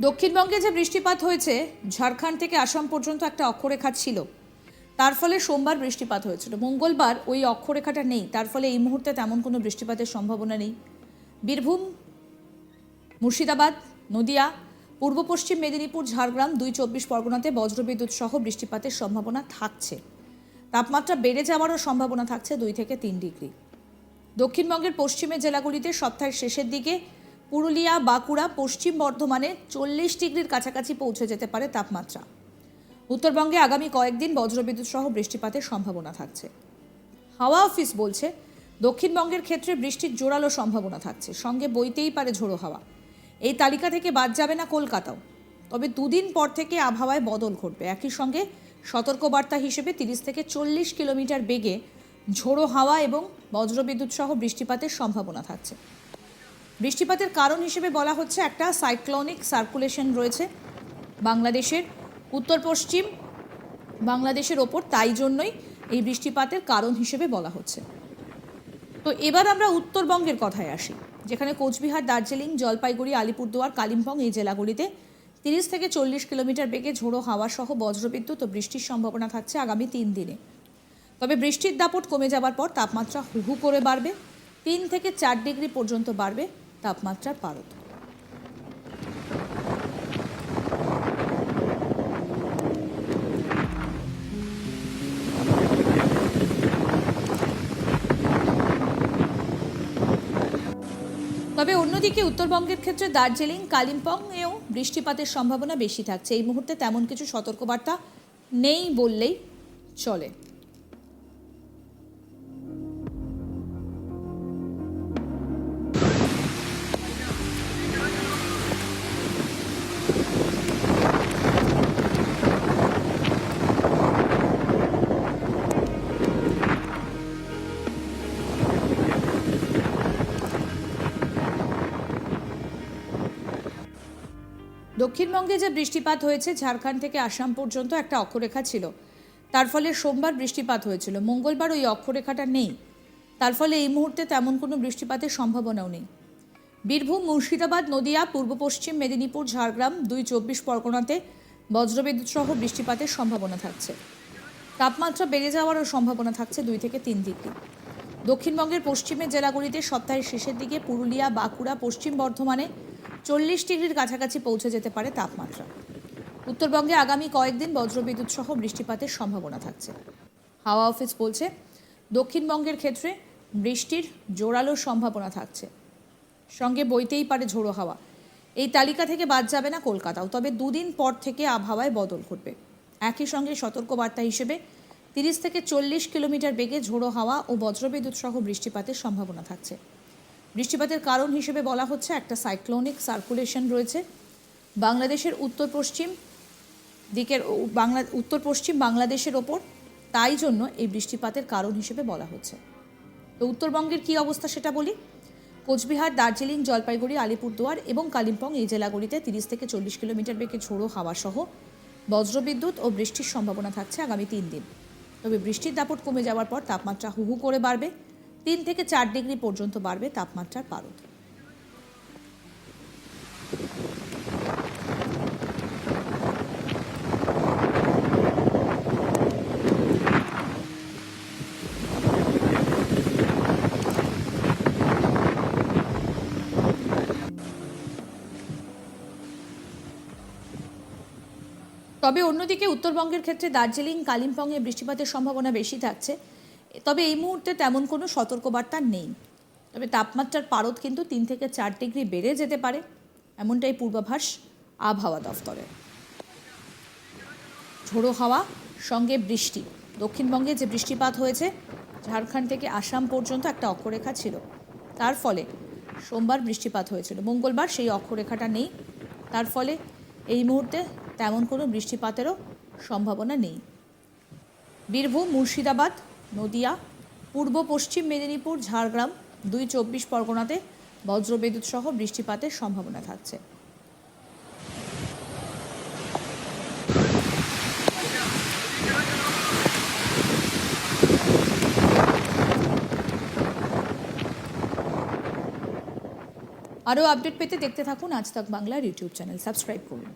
দক্ষিণবঙ্গে যে বৃষ্টিপাত হয়েছে, ঝাড়খণ্ড থেকে আসাম পর্যন্ত একটা অক্ষরেখা ছিল। তার ফলে সোমবার বৃষ্টিপাত হয়েছিল। মঙ্গলবার ওই অক্ষরেখাটা নেই। তার ফলে এই মুহূর্তে তেমন কোনো বৃষ্টিপাতের সম্ভাবনা নেই। বীরভূম, মুর্শিদাবাদ, নদিয়া, পূর্ব পশ্চিম মেদিনীপুর, ঝাড়গ্রাম দুই চব্বিশ পরগনাতে বজ্রবিদ্যুৎ সহ বৃষ্টিপাতের সম্ভাবনা থাকছে। তাপমাত্রা বেড়ে যাওয়ারও সম্ভাবনা থাকছে দুই থেকে তিন ডিগ্রি। দক্ষিণবঙ্গের পশ্চিমের জেলাগুলিতে সপ্তাহের শেষের দিকে পুরুলিয়া, বাঁকুড়া, পশ্চিম বর্ধমানে চল্লিশ ডিগ্রির কাছাকাছি পৌঁছে যেতে পারে তাপমাত্রা। উত্তরবঙ্গে আগামী কয়েকদিন বজ্রবিদ্যুৎ সহ বৃষ্টিপাতের সম্ভাবনা থাকছে। হাওয়া অফিস বলছে, দক্ষিণবঙ্গের ক্ষেত্রে বৃষ্টির জোরালো সম্ভাবনা থাকছে। সঙ্গে বইতেই পারে ঝোড়ো হাওয়া। এই তালিকা থেকে বাদ যাবে না কলকাতাও। তবে দুদিন পর থেকে আবহাওয়ায় বদল ঘটবে। একই সঙ্গে সতর্কবার্তা হিসেবে তিরিশ থেকে চল্লিশ কিলোমিটার বেগে ঝোড়ো হাওয়া এবং বজ্রবিদ্যুৎ সহ বৃষ্টিপাতের সম্ভাবনা থাকছে। বৃষ্টিপাতের কারণ হিসেবে বলা হচ্ছে একটা সাইক্লোনিক সার্কুলেশন রয়েছে বাংলাদেশের উত্তর পশ্চিম বাংলাদেশের ওপর, তাই জন্যই এই বৃষ্টিপাতের কারণ হিসেবে বলা হচ্ছে। তো এবার আমরা উত্তরবঙ্গের কথায় আসি, যেখানে কোচবিহার, দার্জিলিং, জলপাইগুড়ি, আলিপুরদুয়ার, কালিম্পং এই জেলাগুলিতে তিরিশ থেকে চল্লিশ কিলোমিটার বেগে ঝোড়ো হাওয়া সহ বজ্রবিদ্যুৎ ও বৃষ্টির সম্ভাবনা থাকছে আগামী তিন দিনে। তবে বৃষ্টির দাপট কমে যাবার পর তাপমাত্রা হু হু করে বাড়বে, তিন থেকে চার ডিগ্রি পর্যন্ত বাড়বে। তাপমাত্রার পারদ। তবে অন্যদিকে উত্তরবঙ্গের ক্ষেত্রে দার্জিলিং কালিম্পং এও বৃষ্টিপাতের সম্ভাবনা বেশি থাকছে। এই মুহূর্তে তেমন কিছু সতর্কবার্তা নেই বললেই চলে। দক্ষিণবঙ্গে যে বৃষ্টিপাত হয়েছে, ঝাড়খণ্ড থেকে আসাম পর্যন্ত একটা অক্ষরেখা ছিল। তার ফলে সোমবার বৃষ্টিপাত হয়েছিল। মঙ্গলবার ওই অক্ষরেখাটা নেই। তার ফলে এই মুহূর্তে তেমন কোনো বৃষ্টিপাতের সম্ভাবনাও নেই। বীরভূম, মুর্শিদাবাদ, নদিয়া, পূর্ব পশ্চিম, মেদিনীপুর, ঝাড়গ্রাম, দুই চব্বিশ পরগনাতে বজ্রবিদ্যুৎ সহ বৃষ্টিপাতের সম্ভাবনা থাকছে। তাপমাত্রা বেড়ে যাওয়ারও সম্ভাবনা থাকছে দুই থেকে তিন ডিগ্রি। দক্ষিণবঙ্গের পশ্চিমের জেলাগুলিতে সপ্তাহের শেষের দিকে পুরুলিয়া, বাঁকুড়া, পশ্চিম বর্ধমানে চল্লিশ ডিগ্রির কাছাকাছি পৌঁছে যেতে পারে তাপমাত্রা। উত্তরবঙ্গে আগামী কয়েকদিন বজ্রবিদ্যুৎ সহ বৃষ্টিপাতের সম্ভাবনা থাকছে। হাওয়া অফিস বলছে, দক্ষিণবঙ্গের ক্ষেত্রে বৃষ্টির জোরালো সম্ভাবনা থাকছে। সঙ্গে বইতেই পারে ঝোড়ো হাওয়া। এই তালিকা থেকে বাদ যাবে না কলকাতাও, তবে দুদিন পর থেকে আবহাওয়ায় বদল ঘটবে। একই সঙ্গে সতর্কবার্তা হিসেবে তিরিশ থেকে চল্লিশ কিলোমিটার বেগে ঝোড়ো হাওয়া ও বজ্রবিদ্যুৎ সহ বৃষ্টিপাতের সম্ভাবনা থাকছে। বৃষ্টিপাতের কারণ হিসেবে বলা হচ্ছে একটা সাইক্লোনিক সার্কুলেশন রয়েছে। বাংলাদেশের উত্তর পশ্চিম দিকের বাংলা, উত্তর পশ্চিম বাংলাদেশের ওপর তাই জন্য এই বৃষ্টিপাতের কারণ হিসেবে বলা হচ্ছে। তো উত্তরবঙ্গের কী অবস্থা সেটা বলি। কোচবিহার, দার্জিলিং, জলপাইগুড়ি, আলিপুরদুয়ার এবং কালিম্পং এই জেলাগুলিতে তিরিশ থেকে চল্লিশ কিলোমিটার বেগে ঝোড়ো হাওয়া সহ বজ্রবিদ্যুৎ ও বৃষ্টির সম্ভাবনা থাকছে আগামী তিন দিন। তবে বৃষ্টির দাপট কমে যাওয়ার পর তাপমাত্রা হু হু করে বাড়বে। তিন থেকে চার ডিগ্রি পর্যন্ত বাড়বে তাপমাত্রার পারদ। তবে অন্যদিকে উত্তরবঙ্গের ক্ষেত্রে দার্জিলিং কালিম্পংয়ে বৃষ্টিপাতের সম্ভাবনা বেশি থাকছে। তবে এই মুহূর্তে তেমন কোনো সতর্কবার্তা নেই। তবে তাপমাত্রার পারদ কিন্তু তিন থেকে চার ডিগ্রি বেড়ে যেতে পারে, এমনটাই পূর্বাভাস আবহাওয়া দফতরের। ঝোড়ো হাওয়া, সঙ্গে বৃষ্টি। দক্ষিণবঙ্গে যে বৃষ্টিপাত হয়েছে, ঝাড়খণ্ড থেকে আসাম পর্যন্ত একটা অক্ষরেখা ছিল। তার ফলে সোমবার বৃষ্টিপাত হয়েছিল। মঙ্গলবার সেই অক্ষরেখাটা নেই। তার ফলে এই মুহূর্তে তেমন কোনো বৃষ্টিপাতেরও সম্ভাবনা নেই। বীরভূম, মুর্শিদাবাদ নদিয়া, পূর্ব পশ্চিম মেদিনীপুর, ঝাড়গ্রাম, দুই চব্বিশ পরগনাতে বজ্রবিদ্যুৎ সহ বৃষ্টিপাতের সম্ভাবনা থাকছে। আরও আপডেট পেতে দেখতে থাকুন আজ তাক বাংলার ইউটিউব চ্যানেল। সাবস্ক্রাইব করুন।